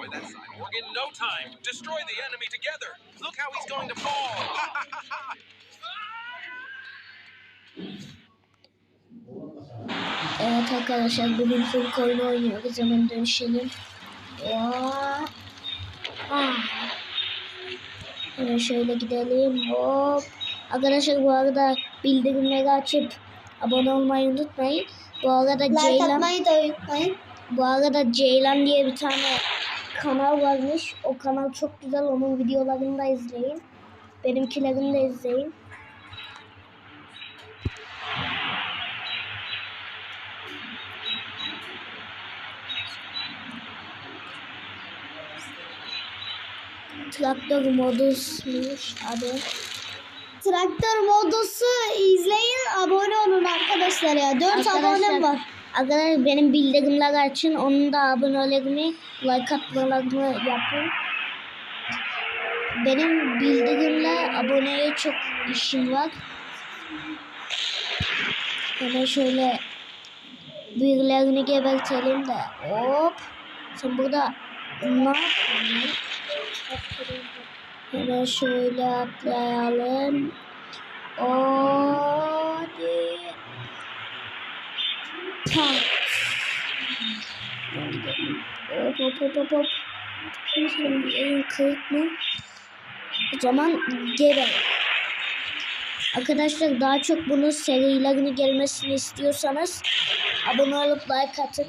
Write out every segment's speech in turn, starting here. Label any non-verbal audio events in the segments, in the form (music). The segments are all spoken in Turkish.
destroy that cyborg in no time. Destroy the enemy together. Look how he's going to fall. (laughs) Evet arkadaşlar bugün full coin oynuyoruz. Hemen dönüşelim. Hop. Ah. Hemen şöyle gidelim. Hop. Arkadaşlar bu arada bildirimleri açıp abone olmayı unutmayın. Bu arada Like Ceylan atmayı da unutmayın. bu arada Ceylan diye bir tane kanal varmış. O kanal çok güzel. Onun videolarını da izleyin. Benimkilerini de izleyin. Traktör modusmuş adı. Traktör modusu izleyin. Abone olun arkadaşlar ya. 4 abonem var. Arkadaşlar benim bildirimler açın. Onun da abonelerimi like atmalarını yapın. Benim bildirimle aboneye çok işim var. Hemen şöyle birilerini gebertelim de hop. Sen burada ne yapıyorsun? Hemen şöyle atlayalım. Hadi. Pat. Hop hop hop hop hop. Şimdi en kırık mı? O zaman geri. Arkadaşlar daha çok bunun serilerini gelmesini istiyorsanız abone olup like atın.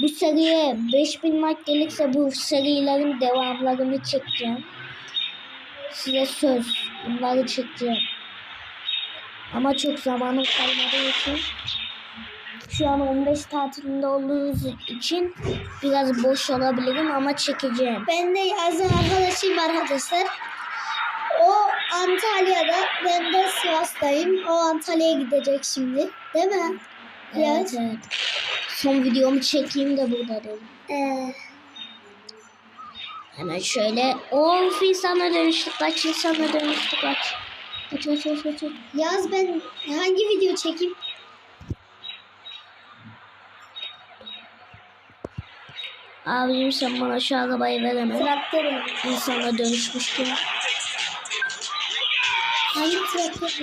Bu seriye 5000 like gelirse bu serilerin devamlarını çekeceğim. Size söz. Bunları çekeceğim. Ama çok zamanım kalmadığı için şu an 15 tatilinde olduğumuz için biraz boş olabilirim ama çekeceğim. Ben de yazın arkadaşım arkadaşlar. O Antalya'da, ben de Sivas'tayım. O Antalya'ya gidecek şimdi. Değil mi? Evet Yes. evet. Son videomu çekeyim de burada dedim. Ee, Hemen şöyle. Of insana dönüştük. Kaç insana dönüştük kaç. Kaç kaç kaç. kaç. yaz ben hangi video çekeyim? Abicim sen bana şu arabayı ver hemen. Traktör. İnsana dönüşmüştüm. Hangi traktör?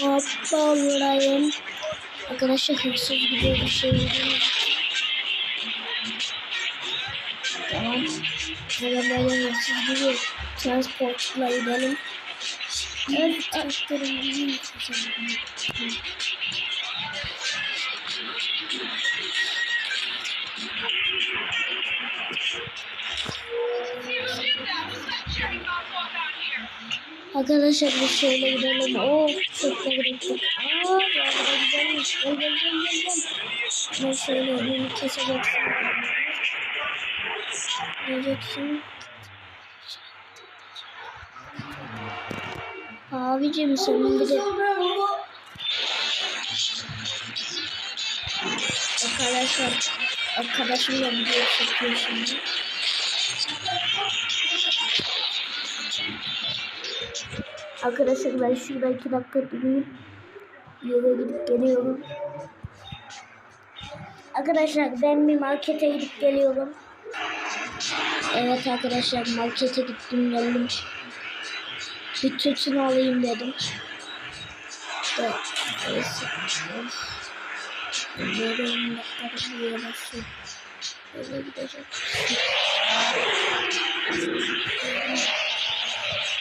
Hoppa vurayım. Arkadaşlar hırsız gibi bir şey değil. Tamam. Böyle hırsız gibi transportla gidelim. Evet, traktörün gibi Arkadaşlar biz şöyle gidelim. Oh çok da gittik. Aa bu arada güzelmiş. Gel gel gel gel gel. Ben şöyle önünü keseceksin. Göreceksin. Abicim senin bir de arkadaşlar arkadaşımla video çekiyor şimdi. Arkadaşlar ben şurada iki dakika durayım. Yere gidip geliyorum. Arkadaşlar ben bir markete gidip geliyorum. Evet arkadaşlar markete gittim geldim. Bir tütün alayım dedim. Evet. Böyle oyuncakları bir yere basayım. Böyle gidecek.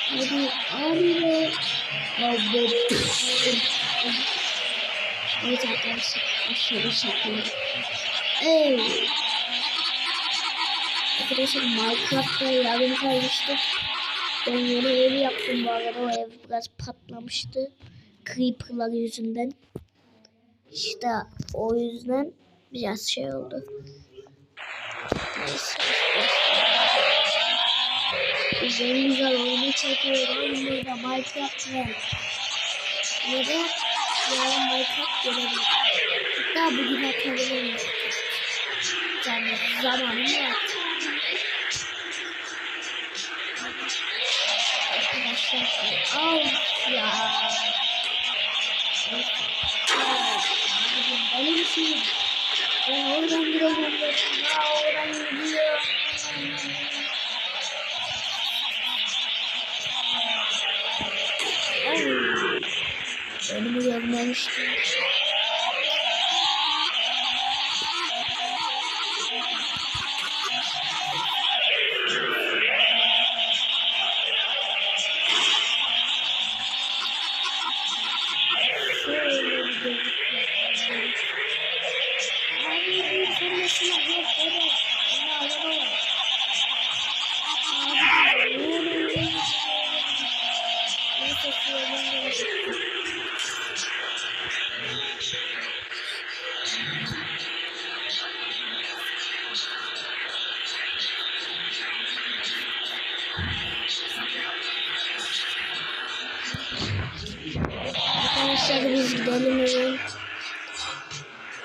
Hadi abi. Abi. Evet arkadaşlar aşağıda saklıyorum. Ey. Arkadaşlar Minecraft'ta yarım kalmıştı. Ben yeni ev yaptım bu arada o ev biraz patlamıştı. Creeper'lar yüzünden. İşte o yüzden biraz şey oldu. Neyse. Güzel güzel oyunu çekiyorum. Burada Minecraft var. Ya da yarın Minecraft gelebilir. Hatta bugün atabilirim. Yani zamanım var. Arkadaşlar. Al ya. Abicim benim için Ben oradan gidiyorum. Ben oradan gidiyorum. Ay, Önümü görmemiştim. Arkadaşlar biz gidelim hemen.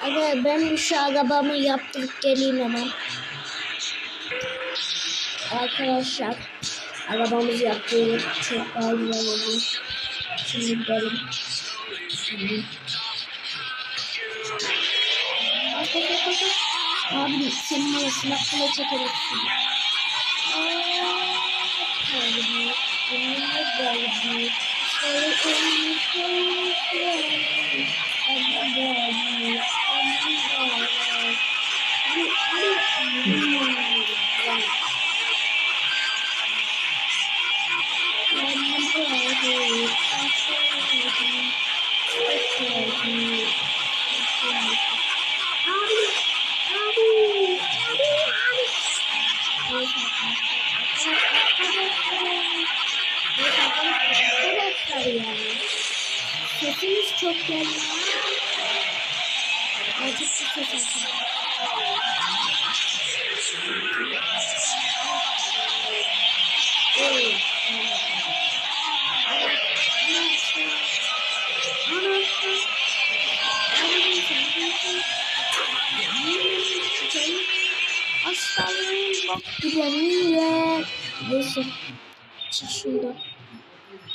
Aga ben şu arabamı yaptırıp geleyim hemen. Arkadaşlar arabamızı yaptık. Çok daha güzel oldu. Şimdi. Abi senin arasına kula çekereksin. Kalbi, önüne Sesimiz çok geldi. Bir ses açalım. Aslanım bak gidelim. Neyse. Çık şuradan.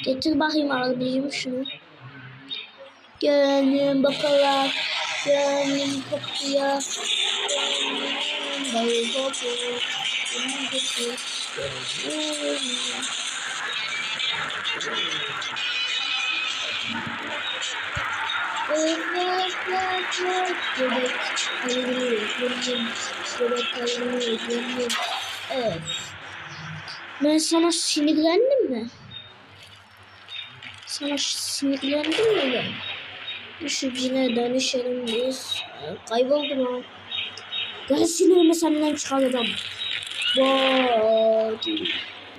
Getir bakayım abicim şunu. Gönlüm bakalım. Gönlüm kokuyor. Gönlüm kokuyor. Gönlüm kokuyor. Gönlüm. Evet, evet. Ben sana sinirlendim mi? Sana sinirlendim mi ben? Düşüp yine dönüşelim biz. Kayboldum ha. Gel sinirimi senden çıkaracağım. Body.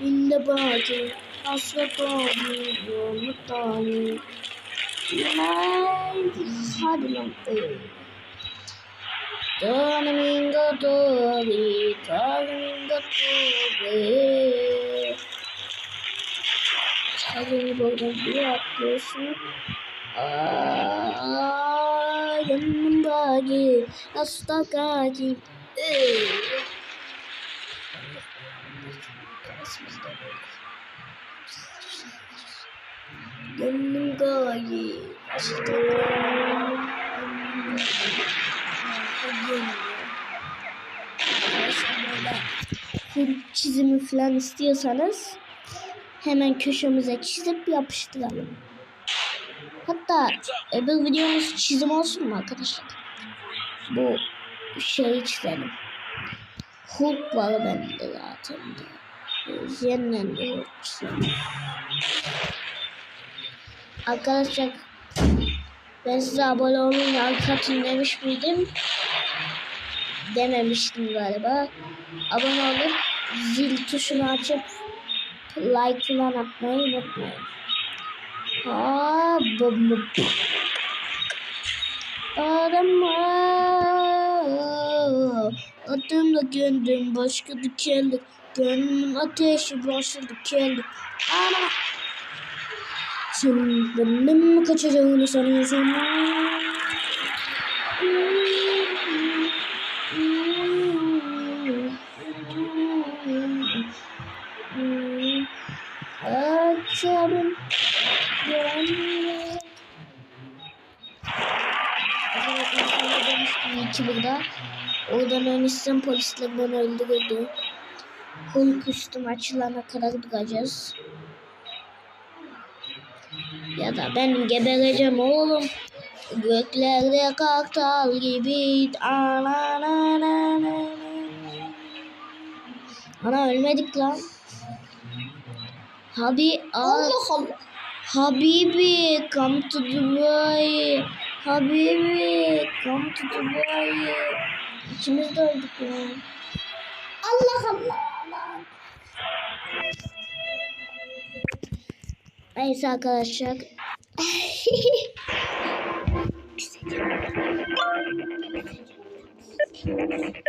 In the body. Hasret body. Mutlani. Hadi lan. Domingo Dobi. Domingo Dobi. Hadi buradan bir atlıyorsun. Aa, yanımdaki hastaki. Yanımdaki hastaki. Full çizimi falan istiyorsanız hemen köşemize çizip yapıştıralım. Hatta öbür videomuz çizim olsun mu arkadaşlar? Bu şeyi çizelim. Hulk var bende zaten. Yeniden de Hulk çizelim. Arkadaşlar ben size abone olun like atın demiş miydim? Dememiştim galiba. Abone olup zil tuşunu açıp like falan atmayı unutmayın. Ha, bum bum. Arama. Adımla gönlüm başka dikenli. Gönlümün ateşi başladı keldi. Ana. Senin benden mi kaçacağını sanıyorsun? Açarım gönlümü. ki burada. Oradan ölmüşsem polisler beni öldürürdü. Hulk üstüm açılana kadar duracağız. Ya da ben gebereceğim oğlum. Göklerde kartal gibi. Ana, ana, ana, ana. Ana ölmedik lan. Abi Allah al. Allah. Habibi come to Dubai. Habibi come to Dubai. İkimiz de öldük ya. Allah Allah. Neyse arkadaşlar. (laughs)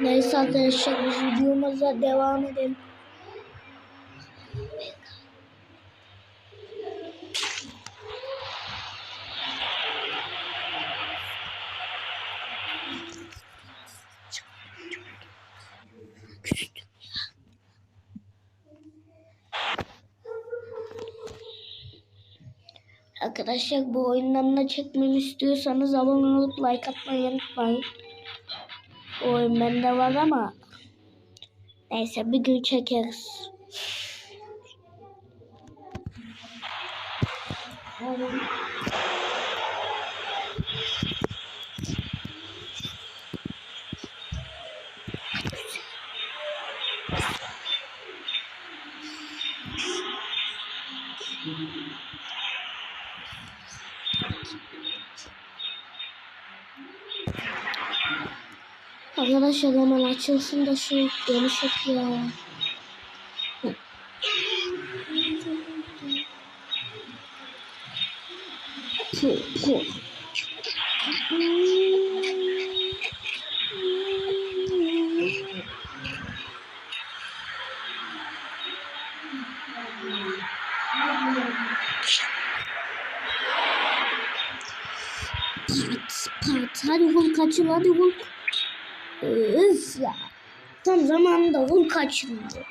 Neyse arkadaşlar biz videomuza devam edelim. Arkadaşlar bu oyundan da çekmemi istiyorsanız abone olup like atmayı unutmayın. O bende var ama neyse bir gün çekeriz. Arkadaşlar hemen açılsın da şu dönüşük ya. Puh, puh. Pat, pat. Hadi Hulk kaçın hadi Hulk. Üf ya. Tam zamanında Hulk kaçırdı.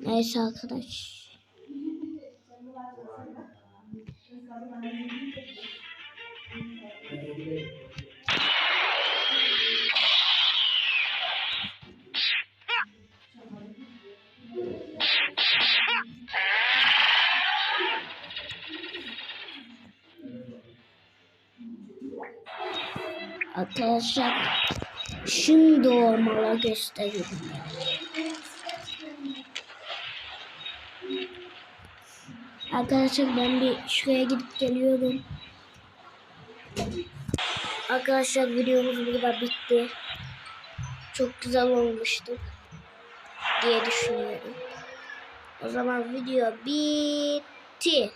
Neyse arkadaş. Arkadaşlar şimdi o mala gösteriyorum. Arkadaşlar ben bir şuraya gidip geliyorum. Arkadaşlar videomuz burada bitti. Çok güzel olmuştu diye düşünüyorum. O zaman video bitti.